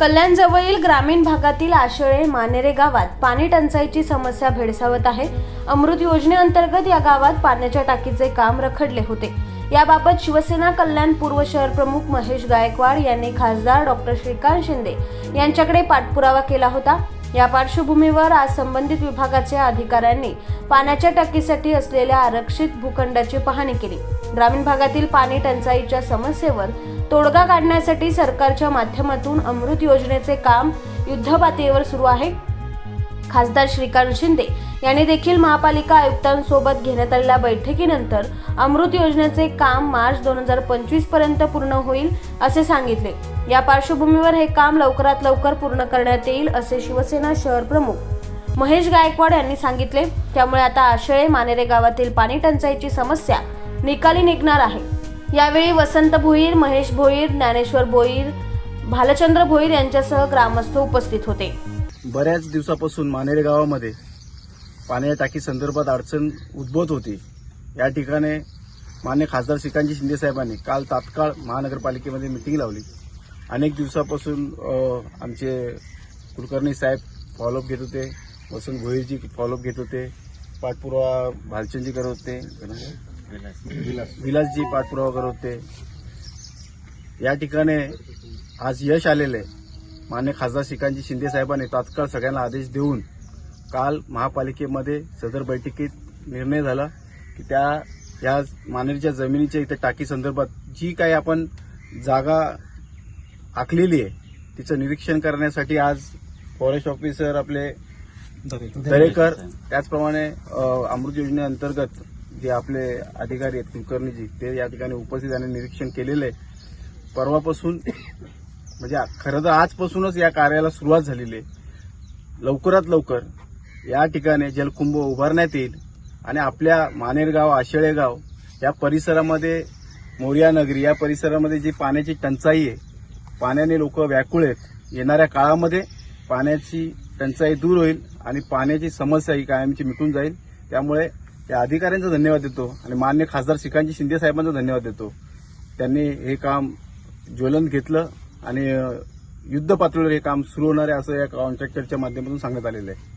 कल्याणजवळील ग्रामीण भागातील आशळे मानेरे गावात पाणी टंचाईची समस्या भेडसावत आहे. अमृत योजनेअंतर्गत या गावात पाण्याच्या टाकीचे काम रखडले होते. याबाबत शिवसेना कल्याण पूर्व शहर प्रमुख महेश गायकवाड यांनी खासदार डॉक्टर श्रीकांत शिंदे यांच्याकडे पाठपुरावा केला होता. या पार्श्वभूमीवर आज संबंधित विभागाच्या अधिकाऱ्यांनी पाण्याच्या टाकीसाठी असलेल्या आरक्षित भूखंडाची पाहणी केली. ग्रामीण भागातील पाणी टंचाईच्या समस्येवर तोडगा काढण्यासाठी सरकारच्या माध्यमातून अमृत योजनेचे काम युद्धपातळीवर सुरू आहे. खासदार श्रीकांत शिंदे यांनी देखील महापालिका आयुक्तांसोबत घेण्यात आलेल्या बैठकीनंतर अमृत योजनेचे काम मार्च दोन हजार पंचवीसपर्यंत पूर्ण होईल असे सांगितले. या पार्श्वभूमीवर हे काम लवकरात लवकर पूर्ण करण्यात येईल असे शिवसेना शहर प्रमुख महेश गायकवाड यांनी सांगितले. त्यामुळे आता आशळे मानेरे गावातील पाणी टंचाईची समस्या निकाली निघणार आहे. यावेळी वसंत भोईर महेश भोईर ज्ञानेश्वर भोईर भालचंद्र भोईर यांच्यासह ग्रामस्थ उपस्थित होते. बऱ्याच दिवसापासून मानेरे गावामध्ये पाण्याच्या टाकी संदर्भात अडचण उद्भवत होती. या ठिकाणी मान्य खासदार श्रीकांतजी शिंदे साहेबांनी काल तात्काळ महानगरपालिकेमध्ये मिटिंग लावली. अनेक दिवसापासून आमचे कुलकर्णी साहेब फॉलोअप घेत होते. वसंत भोईरजी फॉलोअप घेत होते. पाठपुरावा भालचंदजी करत होते. विलासजी पाठपुरावा करत होते. या ठिकाणी आज यश आलेलं आहे मान्य खासदार श्रीकांतजी शिंदे साहेबांनी तात्काळ सगळ्यांना आदेश देऊन काल महापालिकेमध्ये सदर बैठकीत निर्णय झाला की त्या या मानेरच्या जमिनीच्या इथे टाकी संदर्भात जी काही आपण जागा आखलेली आहे तिचं निरीक्षण करण्यासाठी आज फॉरेस्ट ऑफिसर आपले दरेकर. त्याचप्रमाणे अमृत योजनेअंतर्गत जे आपले अधिकारी आहेत कुलकर्णीजी ते या ठिकाणी उपस्थित आणि निरीक्षण केलेलं आहे. परवापासून म्हणजे खरं तर आजपासूनच या कार्याला सुरुवात झालेली आहे. लवकरात लवकर या ठिकाणी जलकुंभ उभारण्यात येईल आणि आपल्या मानेरगाव आशेळेगाव या परिसरामध्ये मोर्या नगरी या परिसरामध्ये जी पाण्याची टंचाई आहे पाण्याने लोक व्याकुळ आहेत. येणाऱ्या काळामध्ये पाण्याची टंचाई दूर होईल आणि पाण्याची समस्या ही कायमची मिटून जाईल. त्यामुळे या अधिकाऱ्यांचा धन्यवाद देतो आणि मान्य खासदार श्रीकांतजी शिंदे साहेबांचा धन्यवाद देतो. त्यांनी हे काम ज्वलंत घेतलं आणि युद्ध पातळीवर हे काम सुरू होणार आहे असं या कॉन्ट्रॅक्टरच्या माध्यमातून सांगण्यात आलेलं आहे.